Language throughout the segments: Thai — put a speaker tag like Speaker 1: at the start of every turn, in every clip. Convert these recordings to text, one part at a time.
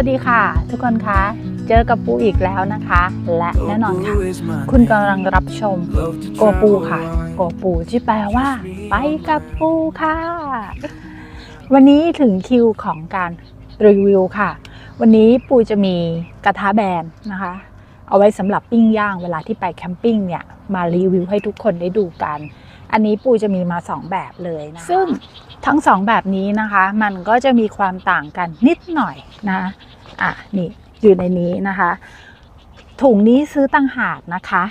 Speaker 1: วัสดีค่ะ ทุกคนคะเจอกับปูอีกแล้วนะคะ และแน่นอนค่ะ คุณกำลังรับชมโกปูค่ะ โกปูที่แปลว่า ไปกับปูค่ะ วันนี้ถึงคิวของการรีวิวค่ะ วันนี้ปูจะมีกระทะแบนนะคะ เอาไว้สำหรับปิ้งย่างเวลาที่ไปแคมปิ้งเนี่ยมารีวิวให้ทุกคนได้ดูกัน อันนี้ปูจะมีมาสองแบบเลยนะซึ่งทั้งสองแบบนี้นะคะ มันก็จะมีความต่างกันนิดหน่อยนะ อะนี่อยู่ในนี้นะคะ ถุงนี้ซื้อตั้งหากนะคะ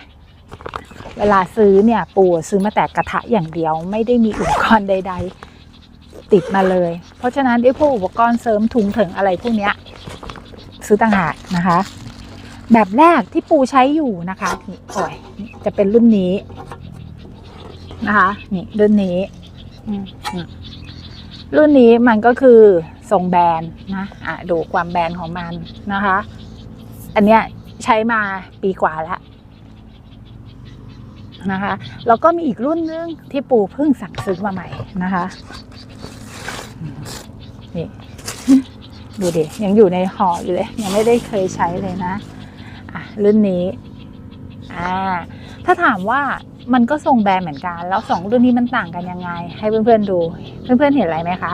Speaker 1: เวลาซื้อเนี่ยปูซื้อมาแต่กระทะอย่างเดียว ไม่ได้มีอุปกรณ์ใด ๆ ติดมาเลย เพราะฉะนั้นไอ้พวกอุปกรณ์เสริมถุงถึงอะไรพวกเนี้ยซื้อต่างหากนะคะ แบบแรกที่ปูใช้อยู่นะคะนี่โอ้ยนี่จะเป็นรุ่นนี้นะคะ นี่รุ่นนี้รุ่นนี้มันก็คือ ทรงแบนนะอะดูความแบนของมันนะคะ อันเนี้ยใช้มาปีกว่าแล้วนะคะแล้วก็มีอีกรุ่นนึงที่ปูเพิ่งสั่งซื้อมาใหม่นะคะนี่ดูดิยังอยู่ในห่ออยู่เลย ยังไม่ได้เคยใช้เลยนะอะรุ่นนี้อ่าถ้าถามว่า มันก็ทรงแบนเหมือนกัน แล้วสองรุ่นนี้มันต่างกันยังไง ให้เพื่อนๆดู เพื่อนๆเห็นอะไรไหมคะ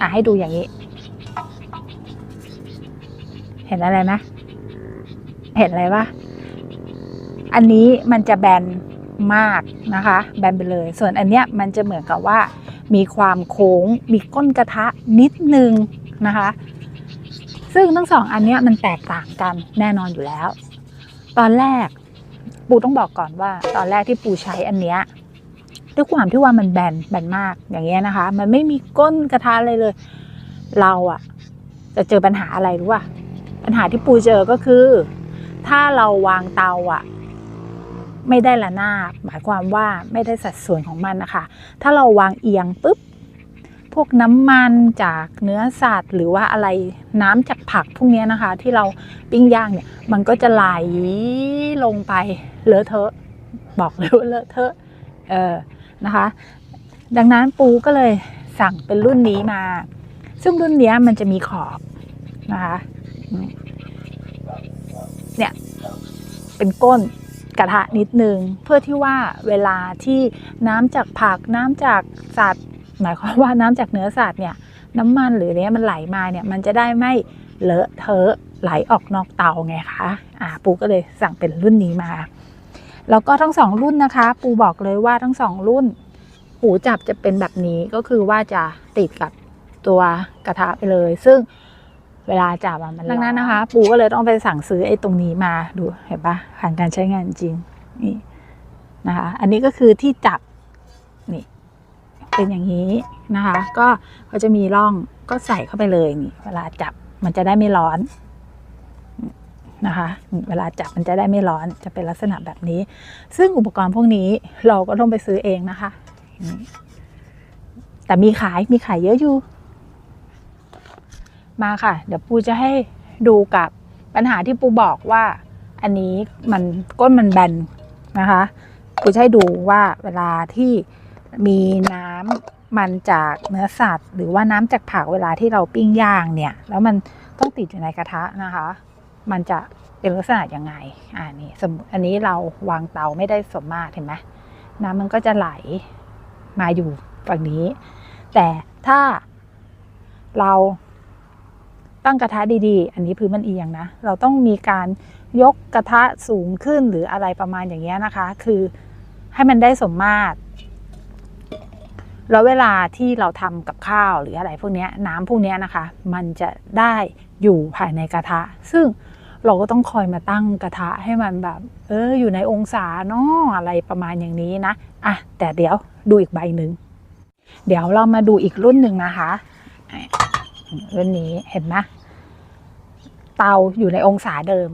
Speaker 1: อะให้ดูอย่างนี้ เห็นอะไรไหมเห็นอะไรปะอันนี้มันจะแบนมากนะคะ แบนไปเลย ส่วนอันเนี้ยมันจะเหมือนกับว่า มีความโค้ง มีก้นกระทะนิดนึงนะคะ ซึ่งทั้งสองอันเนี้ยมันแตกต่างกันแน่นอนอยู่แล้ว ตอนแรก ปูต้องบอกก่อนว่า ตอนแรกที่ปูใช้อันเนี้ยด้วยความที่ว่ามันแบนแบนมากอย่างเงี้ยนะคะ มันไม่มีก้นกระทะเลยเลย เราอะจะเจอปัญหาอะไรรู้ป่ะปัญหาที่ปูเจอก็คือ ถ้าเราวางเตาอะไม่ได้ละนาบหมายความว่าไม่ได้สัดส่วนของมันนะคะ ถ้าเราวางเอียงปุ๊บ พวกน้ำมันจากเนื้อสัตว์ หรือว่าอะไรน้ำจากผักพวกนี้นะคะ ที่เราปิ้งย่างเนี่ย มันก็จะไหลลงไปเลอะเทอะ บอกเลยว่าเลอะเทอะเออนะคะ ดังนั้นปูก็เลยสั่งเป็นรุ่นนี้มา ซึ่งรุ่นนี้มันจะมีขอบนะคะเนี่ยเป็นก้นกระทะนิดนึง เพื่อที่ว่าเวลาที่น้ำจากผักน้ำจากสัตว์ หมายความว่าน้ำจากเนื้อสัตว์เนี่ยน้ำมันหรือเนี้ยมันไหลมาเนี่ยมันจะได้ไม่เลอะเทอะไหลออกนอกเตาไงคะอ่าปูก็เลยสั่งเป็นรุ่นนี้มา แล้วก็ทั้งสองรุ่นนะคะ ปูบอกเลยว่าทั้งสองรุ่น หูจับจะเป็นแบบนี้ก็คือว่าจะติดกับตัวกระทะไปเลย ซึ่งเวลาจับอะมันดังนั้นนะคะ ปูก็เลยต้องไปสั่งซื้อไอ้ตรงนี้มาดูเห็นปะผ่านการใช้งานจริงนี่นะคะ อันนี้ก็คือที่จับนี่ เป็นอย่างนี้นะคะ ก็เขาจะมีร่องก็ใส่เข้าไปเลยนี่เวลาจับมันจะได้ไม่ร้อนนะคะ เวลาจับมันจะได้ไม่ร้อนจะเป็นลักษณะแบบนี้ ซึ่งอุปกรณ์พวกนี้เราก็ต้องไปซื้อเองนะคะ แต่มีขายมีขายเยอะอยู่ มาค่ะ เดี๋ยวปูจะให้ดูกับปัญหาที่ปูบอกว่า อันนี้มันก้นมันแบนนะคะ ปูจะให้ดูว่าเวลาที่ มีน้ำมันจากเนื้อสัตว์ หรือว่าน้ำจากผักเวลาที่เราปิ้งย่างเนี่ย แล้วมันต้องติดอยู่ในกระทะนะคะ มันจะเป็นลักษณะยังไงอ่านี่สมอันนี้เราวางเตาไม่ได้สมมาตรเห็นไหมน้ำมันก็จะไหลมาอยู่ฝั่งนี้ แต่ถ้าเราตั้งกระทะดีๆ อันนี้พื้นมันเอียงนะ เราต้องมีการยกกระทะสูงขึ้นหรืออะไรประมาณอย่างเงี้ยนะคะ คือให้มันได้สมมาตร แล้วเวลาที่เราทำกับข้าวหรืออะไรพวกนี้น้ำพวกนี้นะคะ มันจะได้อยู่ภายในกระทะ ซึ่งเราก็ต้องคอยมาตั้งกระทะให้มันแบบ เอออยู่ในองศาเนาะอะไรประมาณอย่างนี้นะอะแต่เดี๋ยวดูอีกใบหนึ่งเดี๋ยวเรามาดูอีกรุ่นหนึ่งนะคะอะรุ่นนี้เห็นไหมเตาอยู่ในองศาเดิม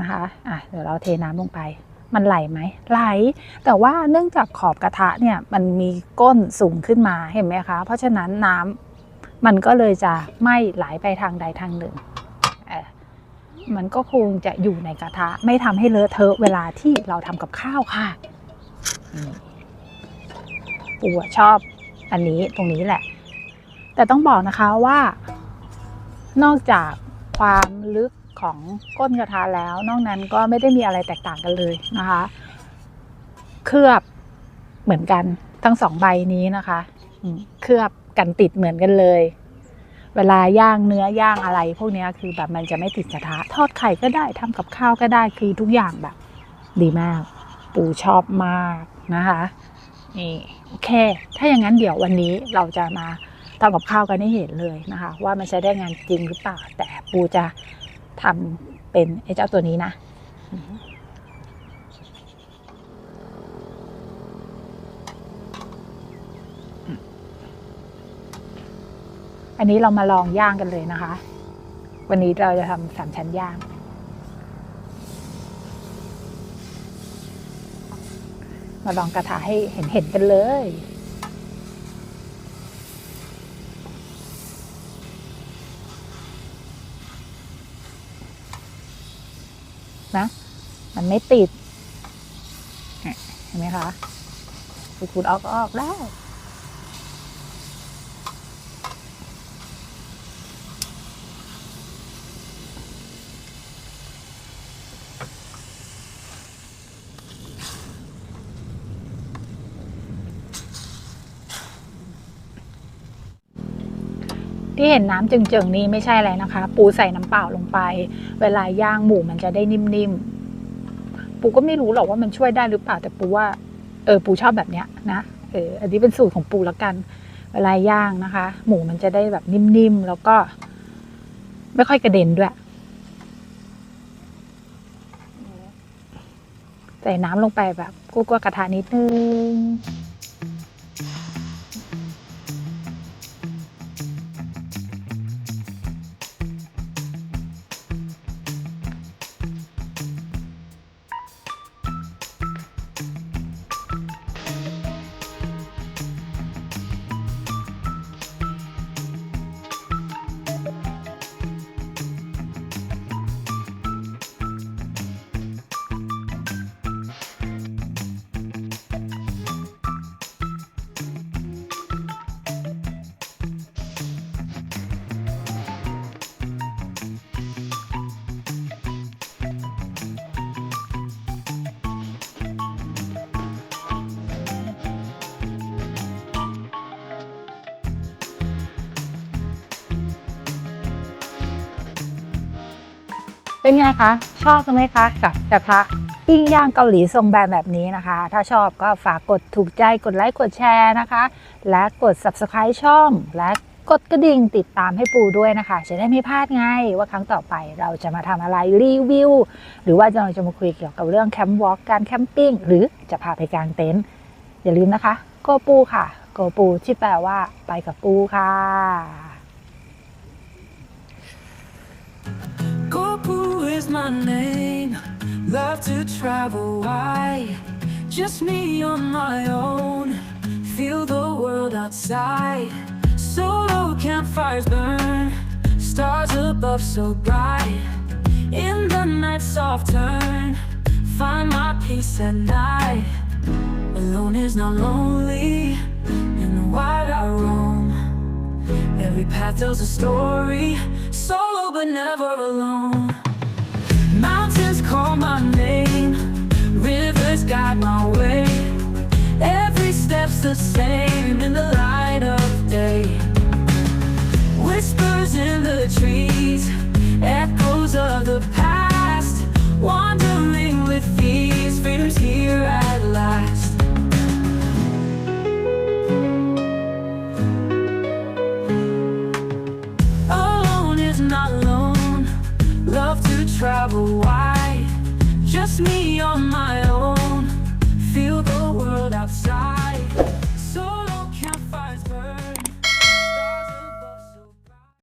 Speaker 1: นะคะอะเดี๋ยวเราเทน้ำลงไป มันไหลไหมไหล แต่ว่าเนื่องจากขอบกระทะเนี่ยมันมีก้นสูงขึ้นมาเห็นไหมคะ เพราะฉะนั้นน้ำมันก็เลยจะไม่ไหลไปทางใดทางหนึ่ง มันก็คงจะอยู่ในกระทะ ไม่ทำให้เลอะเทอะเวลาที่เราทำกับข้าวค่ะปูอะชอบอันนี้ตรงนี้แหละ แต่ต้องบอกนะคะว่า นอกจากความลึก ของก้นกระทะแล้ว นอกนั้นก็ไม่ได้มีอะไรแตกต่างกันเลยนะคะ เคลือบเหมือนกันทั้งสองใบนี้นะคะเคลือบกันติดเหมือนกันเลย เวลาย่างเนื้อย่างอะไร พวกนี้คือแบบมันจะไม่ติดกระทะ ทอดไข่ก็ได้ทำกับข้าวก็ได้คือทุกอย่างแบบ ดีมาก ปูชอบมากนะคะนี่โอเค ถ้าอย่างนั้นเดี๋ยววันนี้เราจะมาทำกับข้าวกันให้เห็นเลยนะคะ ว่ามันใช้ได้งานจริงหรือเปล่า แต่ปูจะ ทำเป็นไอ้เจ้าตัวนี้นะอันนี้เรามาลองย่างกันเลยนะคะ วันนี้เราจะทำสามชั้นย่าง มาลองกระทะให้เห็นเห็นๆกันเลย นะ มันไม่ติด เห็นไหมคะขูดๆออกก็ออกได้ ที่เห็นน้ำเจิงๆนี้ไม่ใช่อะไรนะคะ ปูใส่น้ำเปล่าลงไป เวลาย่างหมูมันจะได้นิ่มๆ ปูก็ไม่รู้หรอกว่ามันช่วยได้หรือเปล่าแต่ปูว่า เออปูชอบแบบเนี้ยนะเอออันนี้เป็นสูตรของปูล้วกัน เวลาย่างนะคะ หมูมันจะได้แบบนิ่มๆ แล้วก็ ไม่ค่อยกระเด็นด้วย ใส่น้ำลงไปแบบกุ้กกระทะนิดนึง เป็นไงคะ ชอบไหมคะกับกระทะปิ้งย่างเกาหลีทรงแบนแบบนี้นะคะ ถ้าชอบก็ฝากกดถูกใจกดไลค์กดแชร์นะคะ และกด subscribe ช่อง และกดกระดิ่งติดตามให้ปูด้วยนะคะ จะได้ไม่พลาดไงว่าครั้งต่อไปเราจะมาทำอะไรรีวิว หรือว่าเราจะมาคุยเกี่ยวกับเรื่องแคมป์วอล์กการแคมปิ้งหรือจะพาไปกางเต็นท์อย่าลืมนะคะ โกปูค่ะ โกปูที่แปลว่าไปกับปูค่ะ
Speaker 2: is my name. Love to travel wide. Just me on my own. Feel the world outside. Solo campfires burn. Stars above so bright. In the night, soft turn. Find my peace at night. Alone is not lonely. In the wild I roam. Every path tells a story, solo but never alone. Call my name, rivers guide my way. Every step's the same in the light of day. Whispers in the trees, echoes of the past. Wandering with these fears here at last. Travel me.